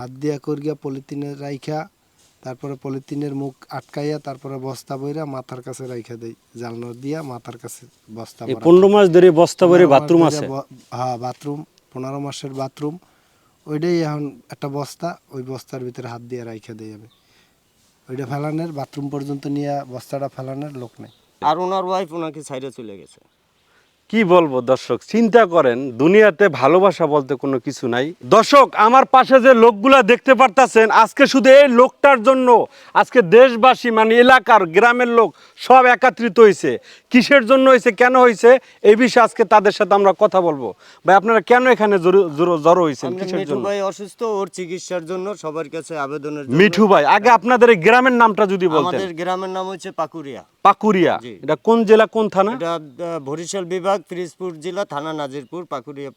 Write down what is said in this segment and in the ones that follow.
হাত দিয়া করিয়া পলিথিনের রাইখা তারপরে পলিথিনের মুখ আটকাইয়া তারপরে বস্তা বইরা মাথার কাছে রাইখা দেই। জালনা দিয়া মাথার কাছে বস্তা পনেরো মাস ধরে বস্তা মাস বাথরুম আছে? হ্যাঁ বাথরুম পনেরো মাসের বাথরুম। ওইটাই এখন একটা বস্তা ওই বস্তার ভিতরে হাত দিয়ে রাইখা দেই আমি। ওইটা ফেলানের বাথরুম পর্যন্ত নিয়ে বস্তাটা ফেলানের লোক নেই। আর ওনার ওয়াইফ ওনাকে সাইডে চলে গেছে। কি বলব দর্শক? চিন্তা করেন দুনিয়াতে ভালোবাসা বলতে কোনো কিছু নাই। দর্শক আমার পাশে যে লোকগুলা দেখতে পারতাছেন আজকে শুধু এই লোকটার জন্য। আজকে দেশবাসী মানে এলাকার গ্রামের লোক সব একত্রিত হয়েছে কিসের জন্য হয়েছে কেন হয়েছে এই বিষয়ে আজকে তাদের সাথে আমরা কথা বলব। ভাই আপনারা কেন এখানে জড়ো- হয়েছেন কিসের জন্য? ভাই অসুস্থ ওর চিকিৎসার জন্য সবার কাছে আবেদনের মিঠু ভাই আগে আপনাদের এই গ্রামের নামটা যদি বলতেন। আমাদের গ্রামের নাম হচ্ছে পাকুরিয়া পাকুরিয়া। এটা কোন জেলা কোন থানা? এটা বরিশাল বিভাগ ফিরিজপুর জেলা থানা নাজিরপুর পাকুরিয়া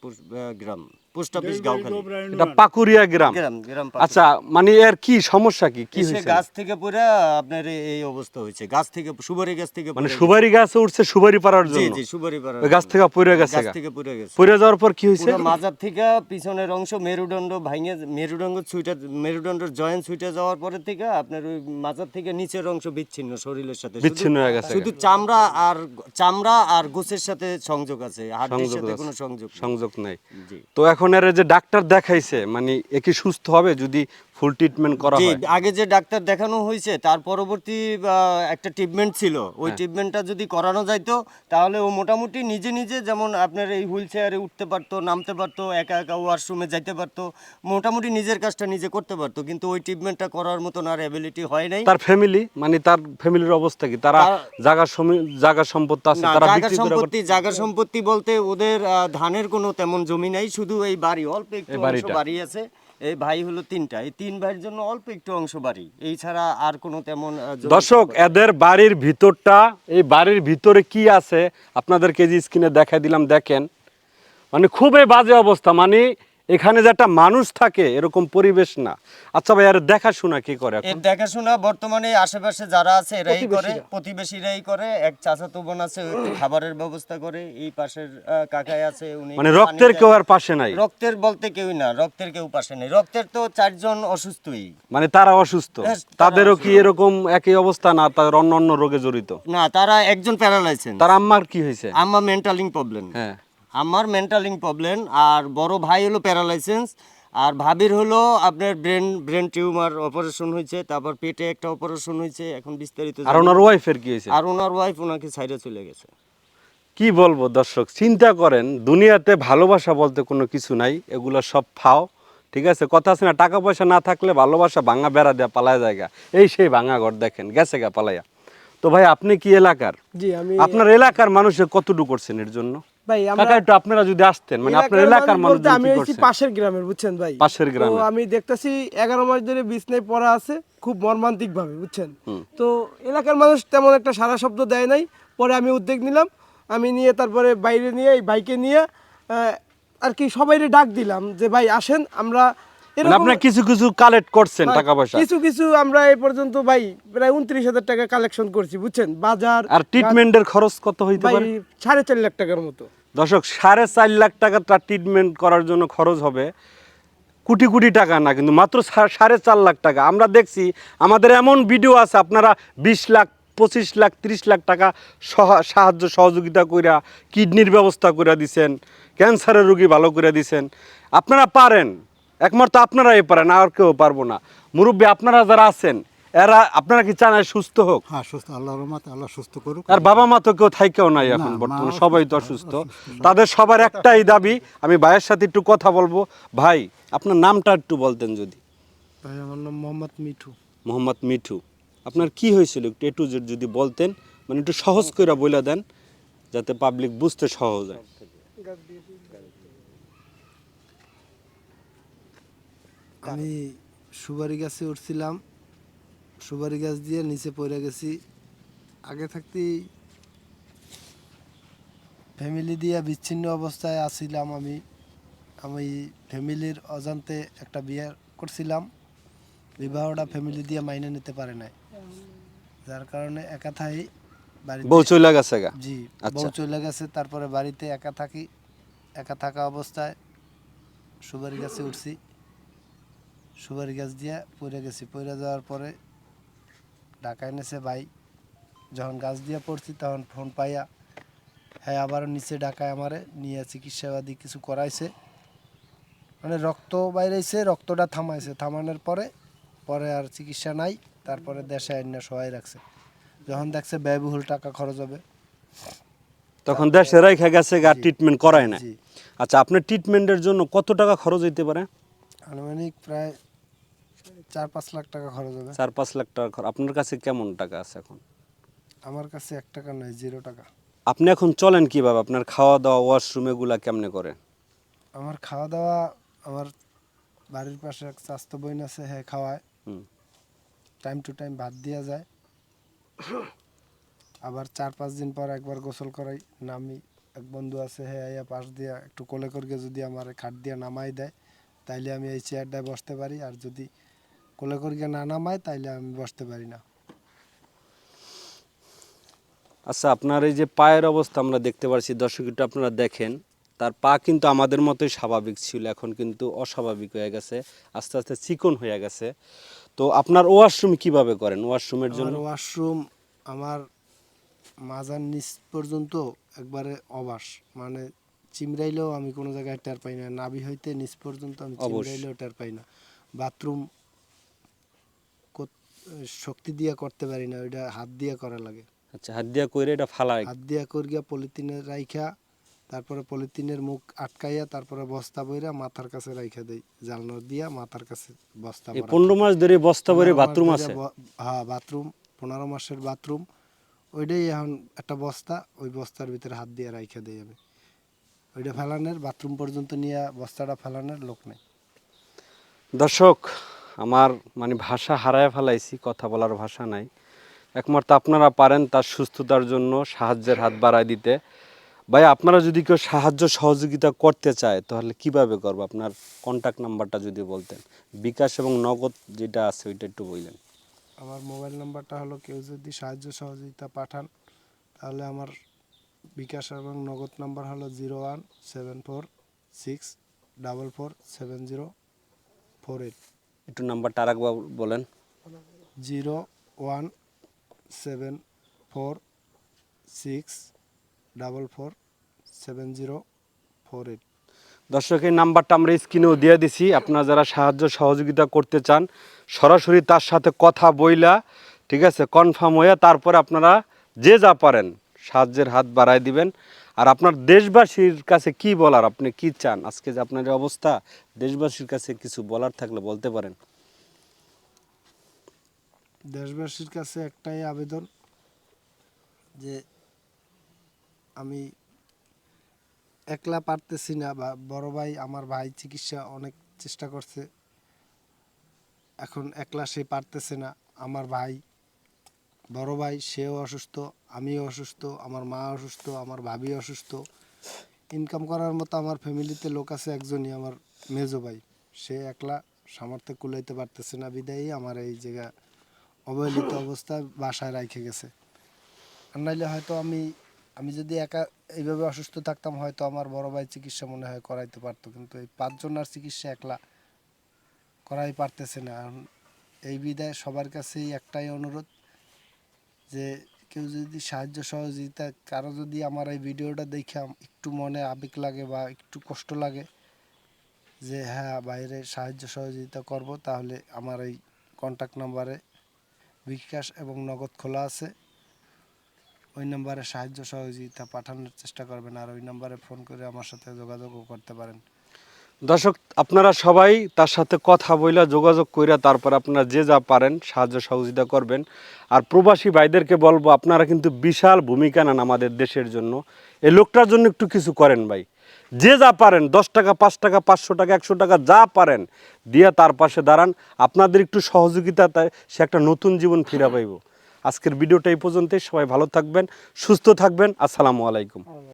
গ্রাম। পোস্ট অফিস গাঁওখালি এটা পাকুরিয়া গ্রাম। গ্রাম গ্রাম আচ্ছা মানে এর কি সমস্যা কি? কি হয়েছে? গাছ থেকে পড়ে আপনার এই- অবস্থা হয়েছে। গাছ থেকে সুপারি গাছ থেকে মানে সুপারি গাছে উঠছে সুপারি পাড়ার গেছে। জি জি পাড়া গাছ থেকে পড়ে গেছে গাছ থেকে পড়ে গেছে। পড়ে যাওয়ার পর কি হয়েছে? মাজার থেকে পিছনের অংশ মেরুদণ্ড ভাঙে মেরুদণ্ড ছুটে মেরুদণ্ডের জয়েন্ট ছুটে যাওয়ার পরে থেকে আপনার ওই মাজার থেকে নিচের অংশ বিচ্ছিন্ন শরীরের সাথে। বিচ্ছিন্ন হয়ে গেছে। শুধু চামড়া আর চামড়া আর গোছের সাথে সংযোগ আছে হাড়ির সংযোগ সাথে। কোনো সংযোগ সংযোগ নাই। জি। তো এখন এর যে ডাক্তার দেখাইছে মানে এ কি সুস্থ হবে যদি ফুল ট্রিটমেন্ট করা জি হয়? আগে যে ডাক্তার দেখানো হয়েছে তার পরবর্তী একটা ট্রিটমেন্ট ছিল। ওই হ্যাঁ। ট্রিটমেন্টটা যদি করানো যাইতো তাহলে ও মোটামুটি নিজে নিজে যেমন আপনার এই হুইল চেয়ারে উঠতে পারতো নামতে পারতো একা একা ওয়াশরুমে যাইতে পারতো মোটামুটি নিজের কাজটা নিজে করতে পারতো কিন্তু ওই ট্রিটমেন্টটা করার মতন আর অ্যাবিলিটি হয় নাই। তার ফ্যামিলি মানে তার ফ্যামিলির অবস্থা কি? তারা জায়গা জায়গা সম্পত্তি আছে তারা জায়গা সম্পত্তি জায়গা সম্পত্তি বলতে ওদের ধানের কোনো তেমন জমি নাই শুধু এই বাড়ি অল্প একটু অংশ বাড়ি আছে। এই ভাই হলো তিনটা। এই তিন ভাইয়ের জন্য অল্প একটু অংশ বাড়ি। এই ছাড়া আর কোনো তেমন দর্শক এদের বাড়ির ভিতরটা এই বাড়ির ভিতরে কি আছে? আপনাদের কেজি স্ক্রিনে দেখাই দিলাম দেখেন। মানে খুবই বাজে অবস্থা। মানে এখানে যে একটা মানুষ থাকে এরকম পরিবেশ না। আচ্ছা ভাই আর দেখাশোনা কি করে এখন? এর দেখাশোনা বর্তমানে আশেপাশে যারা আছে এরাই করে প্রতিবেশীরাই করে। এক চাচাতো বোন আছে খাবারের ব্যবস্থা করে। এই পাশের কাকাই আছে উনি মানে রক্তের কেউ আর পাশে নাই? রক্তের বলতে কেউ না রক্তের কেউ পাশে নাই। রক্তের তো চারজন অসুস্থই। মানে তারা অসুস্থ? হ্যাঁ, তাদেরও কি এরকম একই অবস্থা না তাদের অন্য অন্য রোগে জড়িত? না তারা একজন প্যারালাইসেন্স। তার আম্মার কি হয়েছে? আম্মা মেন্টালিং প্রবলেম। হ্যাঁ। আমার মেন্টালিং প্রবলেম আর বড় ভাই হলো প্যারালাইসেন্স আর ভাবির হলো আপনার ব্রেন ব্রেন টিউমার অপারেশন হয়েছে তারপর পেটে একটা অপারেশন হয়েছে এখন বিস্তারিত আর। ওনার ওয়াইফের কি হয়েছে? আর ওনার ওয়াইফ ওনাকে সাইডে চলে গেছে। কি বলব দর্শক চিন্তা করেন দুনিয়াতে ভালোবাসা বলতে কোনো কিছু নাই এগুলো সব ফাও ঠিক আছে? কথা আছে না টাকা পয়সা না থাকলে ভালোবাসা ভাঙা বেড়া দেয়া পালায় জায়গা। এই সেই ভাঙা ঘর দেখেন গেছে গা পালাইয়া। তো ভাই আপনি কি এলাকার? জি আমি আপনার এলাকার মানুষের কতটুকু করছেন এর জন্য? ভাই আমরা একটু আপনারা যদি আসতেন মানে আপনার এলাকার মানুষ আমি হচ্ছি পাশের গ্রামের বুঝছেন ভাই? পাশের গ্রামে আমি দেখতেছি এগারো মাস ধরে বিছনায় পড়া আছে খুব মর্মান্তিক ভাবে বুঝছেন তো এলাকার মানুষ তেমন একটা সারা শব্দ দেয় নাই। পরে আমি উদ্যোগ নিলাম আমি নিয়ে তারপরে বাইরে নিয়ে এই বাইকে নিয়ে আহ, আর কি সবাইরে ডাক দিলাম যে ভাই আসেন আমরা আপনার কিছু কিছু কালেক্ট করছেন টাকা পয়সা কিছু কিছু আমরা এই পর্যন্ত ভাই প্রায় উনত্রিশ হাজার টাকা কালেকশন করছি বুঝছেন? বাজার আর ট্রিটমেন্টের খরচ কত হইতে পারে? সাড়ে চার লাখ টাকার মতো। দর্শক সাড়ে চার লাখ টাকা তার ট্রিটমেন্ট করার জন্য খরচ হবে। কোটি কোটি টাকা না কিন্তু মাত্র সাড়ে চার লাখ টাকা। আমরা দেখছি আমাদের এমন ভিডিও আছে আপনারা বিশ লাখ পঁচিশ লাখ ত্রিশ লাখ টাকা সহা- সাহায্য সহযোগিতা কইরা কিডনির ব্যবস্থা করে দিছেন ক্যান্সারের রুগী ভালো করে দিছেন। আপনারা পারেন। একমাত্র আপনারাই পারেন আর কেউ পারব না। মুরব্বী আপনারা যারা আছেন এরা আপনারা কি চান সুস্থ হোক? হ্যাঁ সুস্থ আল্লাহর রহমতে আল্লাহ সুস্থ করুক। আর বাবা মা তো কেউ থাইকেও নাই এখন বর্তমানে সবাই তো অসুস্থ। তাদের সবার একটাই দাবি আমি ভাইয়ের সাথে একটু কথা বলব। ভাই আপনার নামটা একটু বলতেন যদি। ভাই আমার নাম মোহাম্মদ মিঠু। মোহাম্মদ মিঠু আপনার কি হয়েছিল একটু এটু যদি বলতেন মানে একটু সহজ করে বলে দেন যাতে পাবলিক বুঝতে সহজ হয়। আমি সুবারি গাছে উঠছিলাম সুবারি গাছ দিয়ে নিচে পড়ে গেছি। আগে থাকতেই ফ্যামিলি দিয়ে বিচ্ছিন্ন অবস্থায় আছিলাম আমি। আমি ফ্যামিলির অজান্তে একটা বিয়ে করছিলাম। বিবাহটা ফ্যামিলি দিয়ে মাইনে নিতে পারে নাই। যার কারণে একা থাই বাড়িতে বউ চলে গেছে জি আচ্ছা। বউ চলে গেছে তারপরে বাড়িতে একা থাকি একা থাকা অবস্থায় সুবারি গাছে উঠছি। সুপারি গাছ দিয়ে পড়ে গেছি। পড়ে যাওয়ার পরে ঢাকা এনেছে ভাই। যখন গাছ দিয়ে পড়ছি তখন ফোন পাইয়া হ্যাঁ আবারও নিচে ঢাকায় আমারে নিয়ে চিকিৎসাবাদী কিছু করাইছে। মানে রক্ত বাইরেছে রক্তটা থামাইছে। থামানোর পরে পরে আর চিকিৎসা নাই। তারপরে দেশে আইনা সহায় রাখছে। যখন দেখছে ব্যয়বহুল টাকা খরচ হবে। তখন দেশে রেখে গেছে আর ট্রিটমেন্ট করায় না আচ্ছা আপনার ট্রিটমেন্টের জন্য কত টাকা খরচ হইতে পারে? আনুমানিক প্রায় চার পাঁচ লাখ টাকা খরচ হবে। চার পাঁচ লাখ টাকা খরচ। আপনার কাছে কেমন টাকা আছে এখন? আমার কাছে এক টাকা নয় জিরো টাকা। আপনি এখন চলেন কীভাবে? আপনার খাওয়া দাওয়া ওয়াশরুম এগুলা কেমনে করে? আমার খাওয়া দাওয়া আমার বাড়ির পাশে এক স্বাস্থ্য বইন আছে হ্যাঁ খাওয়ায়। হুম। টাইম টু টাইম ভাত দেওয়া যায়। আবার চার পাঁচ দিন পর একবার গোসল করাই। নামি এক বন্ধু আছে হ্যাঁ আইয়া পাশ দিয়া একটু কোলে করকে যদি আমার খাট দিয়ে নামাই দেয়। তাইলে আমি এই চেয়ারটায় বসতে পারি। আর যদি কোলে করকে না নামায় তাইলে আমি বসতে পারি না। আচ্ছা আপনার এই যে পায়ের অবস্থা আমরা দেখতে পাচ্ছি দর্শক একটু আপনারা দেখেন। তার পা কিন্তু আমাদের মতোই স্বাভাবিক ছিল এখন কিন্তু অস্বাভাবিক হয়ে গেছে আস্তে আস্তে চিকন হয়ে গেছে। তো আপনার ওয়াশরুম কীভাবে করেন? ওয়াশরুমের জন্য? ওয়াশরুম আমার মাজার নিচ পর্যন্ত একবারে অবাস মানে চিমড়াইলেও আমি কোনো জায়গায় টের পাই না। নাভি হইতে নিচ পর্যন্ত আমি। চিমড়াইলেও টের পাই না। বাথরুম শক্তি দিয়ে করতে পারি না ওইটা হাত দিয়ে করা লাগে। আচ্ছা হাত দিয়া কইরে এটা ফালাই। হাত দিয়ে করিয়া পলিথিনে রাইখা তারপরে পলিথিনের মুখ আটকাইয়া তারপরে বস্তা বইরা মাথার কাছে রাইখা দেই। জালনা দিয়া মাথার কাছে বস্তা এই ভরা। পনেরো মাস ধরে বস্তা মাস বাথরুম আছে? হ্যাঁ বাথরুম পনেরো মাসের বাথরুম। ওইটাই এখন একটা বস্তা ওই বস্তার ভিতরে হাত দিয়ে রাইখা দিই আমি। ওইটা ফেলানোর বাথরুম পর্যন্ত নিয়ে বস্তাটা ফেলানোর লোক নেই। দর্শক আমার মানে ভাষা হারায় ফেলাইছি কথা বলার ভাষা নাই। একমাত্র আপনারা পারেন তার সুস্থতার জন্য সাহায্যের হাত বাড়ায় দিতে। ভাই আপনারা যদি কেউ সাহায্য সহযোগিতা করতে চায় তাহলে কীভাবে করব? আপনার কন্ট্যাক্ট নাম্বারটা যদি বলতেন। বিকাশ এবং নগদ যেটা আছে ওইটা একটু বললেন। আমার মোবাইল নাম্বারটা হলো কেউ যদি সাহায্য সহযোগিতা পাঠান তাহলে আমার বিকাশ এবং নগদ নাম্বার হলো zero one seven four six double four seven zero four eight. একটু নাম্বারটা আরেকবার বলেন। Zero one seven four six double four seven zero four eight. দর্শক এই নাম্বারটা আমরা স্ক্রিনেও দিয়ে দিছি। আপনারা যারা সাহায্য সহযোগিতা করতে চান সরাসরি তার সাথে কথা বইলা ঠিক আছে কনফার্ম হয়ে তারপরে আপনারা যে যা পারেন সাহায্যের হাত বাড়ায় দিবেন। আর আপনার দেশবাসীর কাছে কি বলার? আপনি কি চান? আজকে যে আপনার অবস্থা, দেশবাসীর কাছে কিছু বলার থাকলে বলতে পারেন। দেশবাসীর কাছে একটাই আবেদন, যে আমি একলা পারতেছি না বা বড় ভাই, আমার ভাই চিকিৎসা অনেক চেষ্টা করছে। এখন একলা সে পারতেছে না, আমার ভাই বড় ভাই সেও অসুস্থ আমিও অসুস্থ আমার মা অসুস্থ আমার ভাবি অসুস্থ। ইনকাম করার মতো আমার ফ্যামিলিতে লোক আছে একজনই আমার মেজো ভাই। সে একলা সামর্থ্যে কুলাইতে পারতেছে না বিদায়ী আমার এই জায়গা অবহেলিত অবস্থায় বাসায় রেখে গেছে। আর নাইলে হয়তো আমি আমি যদি একা এইভাবে অসুস্থ থাকতাম হয়তো আমার বড় ভাই চিকিৎসা মনে হয় করাইতে পারতো কিন্তু এই পাঁচজনের চিকিৎসা একলা করাই পারতেছে না। এই বিদায় সবার কাছেই একটাই অনুরোধ যে কেউ যদি সাহায্য সহযোগিতা, কারও যদি আমার এই ভিডিওটা দেখে একটু মনে আবেগ লাগে বা একটু কষ্ট লাগে যে হ্যাঁ বাইরে সাহায্য সহযোগিতা করব তাহলে আমার এই কন্ট্যাক্ট নাম্বারে বিকাশ এবং নগদ খোলা আছে। ওই নম্বরে সাহায্য সহযোগিতা পাঠানোর চেষ্টা করবেন আর ওই নম্বরে ফোন করে আমার সাথে যোগাযোগও করতে পারেন। দর্শক, আপনারা সবাই তার সাথে কথা বইলা যোগাযোগ কইরা তারপর আপনারা যে যা পারেন সাহায্য সহযোগিতা করবেন। আর প্রবাসী ভাইদেরকে বলব, আপনারা কিন্তু বিশাল ভূমিকা নেন আমাদের দেশের জন্য। এই লোকটার জন্য একটু কিছু করেন ভাই। যে যা পারেন, দশ টাকা, পাঁচ টাকা, পাঁচশো টাকা, একশো টাকা, যা পারেন, দিয়ে তার পাশে দাঁড়ান। আপনাদের একটু সহযোগিতা সে একটা নতুন জীবন ফিরা পাইব। আজকের ভিডিওটা এই পর্যন্তই। সবাই ভালো থাকবেন, সুস্থ থাকবেন। আসসালামু আলাইকুম।